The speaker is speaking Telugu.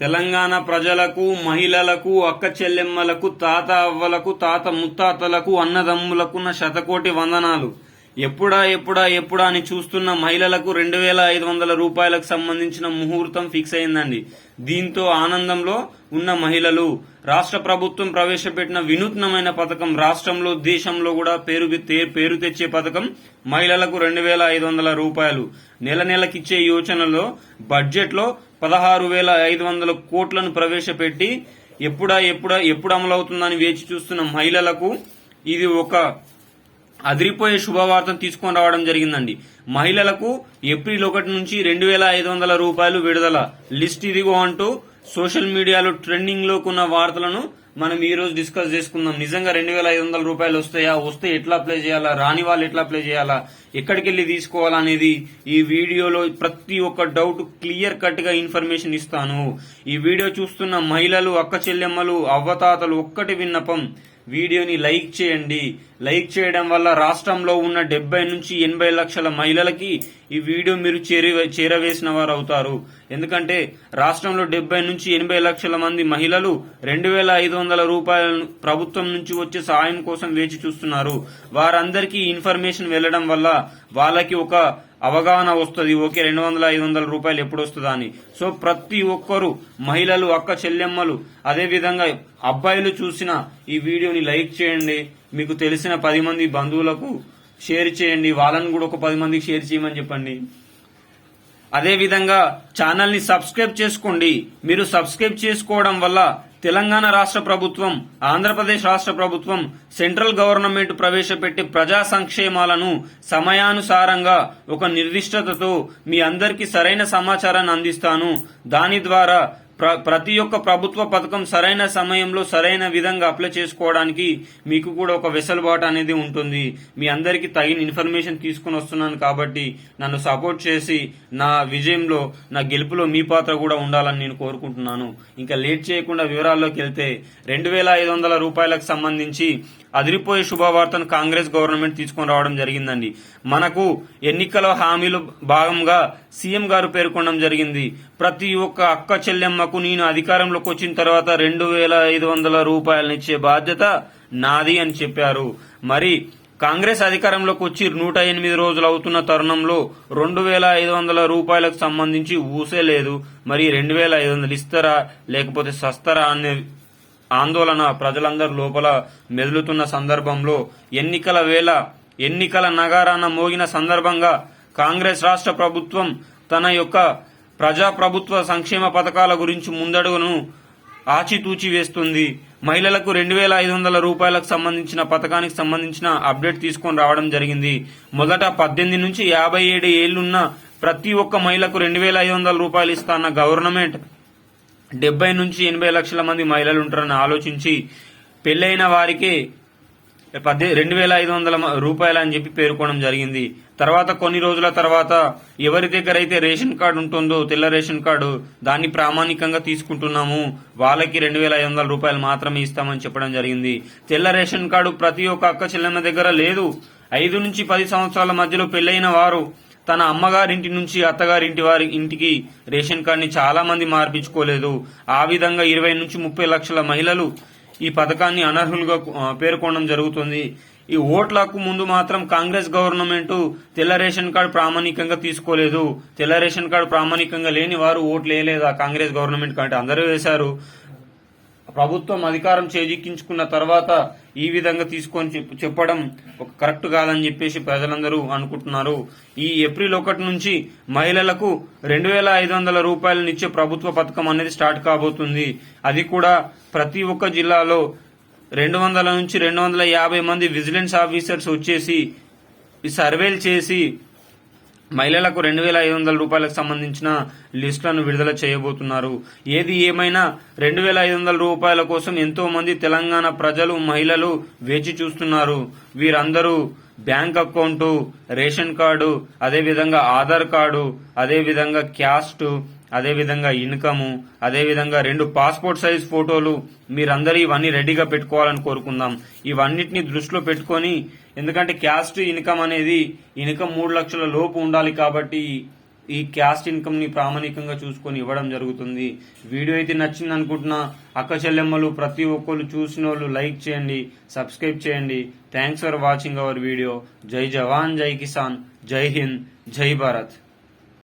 తెలంగాణ ప్రజలకు మహిళలకు అక్క చెల్లెమ్మలకు తాత అవ్వలకు తాత ముత్తాతలకు అన్నదమ్ములకు నా శతకోటి వందనాలు. ఎప్పుడా ఎప్పుడా ఎప్పుడా అని చూస్తున్న మహిళలకు రెండు వేల ఐదు వందల రూపాయలకు సంబంధించిన ముహూర్తం ఫిక్స్ అయిందండి. దీంతో ఆనందంలో ఉన్న మహిళలు రాష్ట్ర ప్రభుత్వం ప్రవేశపెట్టిన వినూత్నమైన పథకం రాష్ట్రంలో దేశంలో కూడా పేరు పేరు తెచ్చే పథకం మహిళలకు రెండు వేల ఐదు వందల రూపాయలు. నెల నెలకిచ్చే యోచనలో బడ్జెట్లో పదహారు వేల ఐదు వందల కోట్లను ప్రవేశపెట్టి ఎప్పుడా ఎప్పుడా ఎప్పుడు అమలవుతుందని వేచి చూస్తున్న మహిళలకు ఇది ఒక అదిరిపోయే శుభవార్తను తీసుకొని రావడం జరిగిందండి. మహిళలకు ఏప్రిల్ ఒకటి నుంచి రెండు వేల ఐదు వందల రూపాయలు విడుదల లిస్ట్ ఇదిగో అంటూ సోషల్ మీడియాలో ట్రెండింగ్లో ఉన్న వార్తలను మనం ఈ రోజు డిస్కస్ చేసుకుందాం. నిజంగా రెండు వేల ఐదు వందల రూపాయలు వస్తాయా? వస్తే ఎట్లా అప్లై చేయాలా? రాని వాళ్ళు ఎట్లా అప్లై చేయాలా? ఎక్కడికి వెళ్ళి తీసుకోవాలా అనేది ఈ వీడియోలో ప్రతి ఒక్క డౌట్ క్లియర్ కట్గా ఇన్ఫర్మేషన్ ఇస్తాను. ఈ వీడియో చూస్తున్న మహిళలు అక్క చెల్లెమ్మలు అవ్వతాతలు ఒక్కటి విన్నపం వీడియోని లైక్ చేయండి. లైక్ చేయడం వల్ల రాష్ట్రంలో ఉన్న డెబ్బై నుంచి ఎనభై లక్షల మహిళలకి ఈ వీడియో మీరు చేరి చేరవేసిన వారు అవుతారు ఎందుకంటే రాష్ట్రంలో డెబ్బై నుంచి ఎనభై లక్షల మంది మహిళలు రెండు వేల ఐదు వందల రూపాయలను ప్రభుత్వం నుంచి వచ్చే సహాయం కోసం వేచి చూస్తున్నారు. వారందరికీ ఇన్ఫర్మేషన్ వెళ్ళడం వల్ల వాళ్ళకి ఒక అవగాహన వస్తుంది. ఓకే రెండు వందల ఐదు వందల రూపాయలు ఎప్పుడు వస్తుందా అని. సో ప్రతి ఒక్కరు మహిళలు అక్క చెల్లెమ్మలు అదే విధంగా అబ్బాయిలు చూసిన ఈ వీడియోని లైక్ చేయండి. మీకు తెలిసిన పది మంది బంధువులకు షేర్ చేయండి. వాళ్ళని కూడా ఒక పది మందికి షేర్ చేయమని చెప్పండి. అదేవిధంగా ఛానల్ని సబ్స్క్రైబ్ చేసుకోండి. మీరు సబ్స్క్రైబ్ చేసుకోవడం వల్ల తెలంగాణ రాష్ట్ర ప్రభుత్వం ఆంధ్రప్రదేశ్ రాష్ట్ర ప్రభుత్వం సెంట్రల్ గవర్నమెంట్ ప్రవేశపెట్టి ప్రజా సంక్షేమాలను సమయానుసారంగా ఒక నిర్దిష్టతతో మీ అందరికీ సరైన సమాచారాన్ని అందిస్తాను. దాని ద్వారా ప్ర ప్రతి ఒక్క ప్రభుత్వ పథకం సరైన సమయంలో సరైన విధంగా అప్లై చేసుకోవడానికి మీకు కూడా ఒక వెసులుబాటు అనేది ఉంటుంది. మీ అందరికీ తగిన ఇన్ఫర్మేషన్ తీసుకుని వస్తున్నాను కాబట్టి నన్ను సపోర్ట్ చేసి నా విజయంలో నా గెలుపులో మీ పాత్ర కూడా ఉండాలని నేను కోరుకుంటున్నాను. ఇంకా లేట్ చేయకుండా వివరాల్లోకి వెళ్తే రెండు వేల ఐదు వందల రూపాయలకు సంబంధించి అదిరిపోయే శుభవార్తను కాంగ్రెస్ గవర్నమెంట్ తీసుకొని రావడం జరిగిందండి. మనకు ఎన్నికల హామీలు భాగంగా సీఎం గారు పేర్కొనడం జరిగింది. ప్రతి ఒక్క అక్క చెల్లెమ్మ నాకు నేను అధికారంలోకి వచ్చిన తర్వాత రెండు వేల ఐదు వందల రూపాయలనిచ్చే బాధ్యత నాది అని చెప్పారు. మరి కాంగ్రెస్ అధికారంలోకి వచ్చి నూట ఎనిమిది రోజులు అవుతున్న తరుణంలో రెండు వేల ఐదు వందల రూపాయలకు సంబంధించి ఊసే లేదు. మరి రెండు వేల ఐదు వందలు ఇస్తారా లేకపోతే సస్తారా అనే ఆందోళన ప్రజలందరి లోపల మెదులుతున్న సందర్భంలో ఎన్నికల వేళ ఎన్నికల నగారాన మోగిన సందర్భంగా కాంగ్రెస్ రాష్ట్ర ప్రభుత్వం తన యొక్క ప్రజాప్రభుత్వ సంక్షేమ పథకాల గురించి ముందడుగును ఆచితూచి వేస్తుంది. మహిళలకు రెండు వేల ఐదు వందల రూపాయలకు సంబంధించిన పథకానికి సంబంధించిన అప్డేట్ తీసుకొని రావడం జరిగింది. మొదట పద్దెనిమిది నుంచి యాభై ఏడు ఏళ్ళున్న ప్రతి ఒక్క మహిళకు రెండు వేల ఐదు వందల రూపాయలు ఇస్తాన్న గవర్నమెంట్ డెబ్బై నుంచి ఎనభై లక్షల మంది మహిళలు ఉంటారని ఆలోచించి పెళ్ళైన వారికే పద్దె రెండు వేల ఐదు వందల రూపాయలు అని చెప్పి పేర్కొనడం జరిగింది. తర్వాత కొన్ని రోజుల తర్వాత ఎవరి దగ్గర అయితే రేషన్ కార్డు ఉంటుందో తెల్ల రేషన్ కార్డు దాన్ని ప్రామాణికంగా తీసుకుంటున్నాము వాళ్ళకి రెండు వేల ఐదు వందల రూపాయలు మాత్రమే ఇస్తామని చెప్పడం జరిగింది. తెల్ల రేషన్ కార్డు ప్రతి ఒక్క అక్క చెల్లెమ్మ దగ్గర లేదు. ఐదు నుంచి పది సంవత్సరాల మధ్యలో పెళ్ళైన వారు తన అమ్మగారింటి నుంచి అత్తగారింటి వారి ఇంటికి రేషన్ కార్డుని చాలా మంది మార్పించుకోలేదు. ఆ విధంగా ఇరవై నుంచి ముప్పై లక్షల మహిళలు ఈ పథకాన్ని అనర్హులుగా పేర్కొనడం జరుగుతుంది. ఈ ఓట్లకు ముందు మాత్రం కాంగ్రెస్ గవర్నమెంట్ తెల్ల రేషన్ కార్డు ప్రామాణికంగా తీసుకోలేదు. తెల్ల రేషన్ కార్డు ప్రామాణికంగా లేని వారు ఓట్లు వేయలేదా కాంగ్రెస్ గవర్నమెంట్ కంటే? అందరూ వేశారు. ప్రభుత్వం అధికారం చేజిక్కించుకున్న తర్వాత ఈ విధంగా తీసుకొని చెప్- చెప్పడం ఒక కరెక్ట్ కాదని చెప్పేసి ప్రజలందరూ అనుకుంటున్నారు. ఈ ఏప్రిల్ ఒకటి నుంచి మహిళలకు రెండు వేల ఐదు వందల రూపాయలనిచ్చే ప్రభుత్వ పథకం అనేది స్టార్ట్ కాబోతుంది. అది కూడా ప్రతి ఒక్క జిల్లాలో రెండు వందల నుంచి రెండు వందల యాభై మంది విజిలెన్స్ ఆఫీసర్స్ వచ్చేసి సర్వేలు చేసి మహిళలకు రెండు వేల ఐదు వందల రూపాయలకు సంబంధించిన లిస్టులను విడుదల చేయబోతున్నారు. ఏది ఏమైనా రెండు వేల ఐదు వందల రూపాయల కోసం ఎంతో మంది తెలంగాణ ప్రజలు మహిళలు వేచి చూస్తున్నారు. వీరందరూ బ్యాంక్ అకౌంటు రేషన్ కార్డు అదేవిధంగా ఆధార్ కార్డు అదేవిధంగా క్యాస్ట్ అదేవిధంగా ఇన్కము అదేవిధంగా రెండు పాస్పోర్ట్ సైజ్ ఫోటోలు మీరందరూ ఇవన్నీ రెడీగా పెట్టుకోవాలని కోరుకుందాం. ఇవన్నిటిని దృష్టిలో పెట్టుకొని ఎందుకంటే క్యాస్ట్ ఇన్కమ్ అనేది ఇన్కమ్ మూడు లక్షల లోపు ఉండాలి కాబట్టి ఈ క్యాస్ట్ ఇన్కమ్ని ప్రామాణికంగా చూసుకొని ఇవ్వడం జరుగుతుంది. వీడియో అయితే నచ్చింది అనుకుంటున్నా అక్క చెల్లెమ్మలు ప్రతి ఒక్కరు చూసిన వాళ్ళు లైక్ చేయండి సబ్స్క్రైబ్ చేయండి. Thanks for watching our video జై జవాన్ జై కిసాన్ జై హింద్ జై భారత్.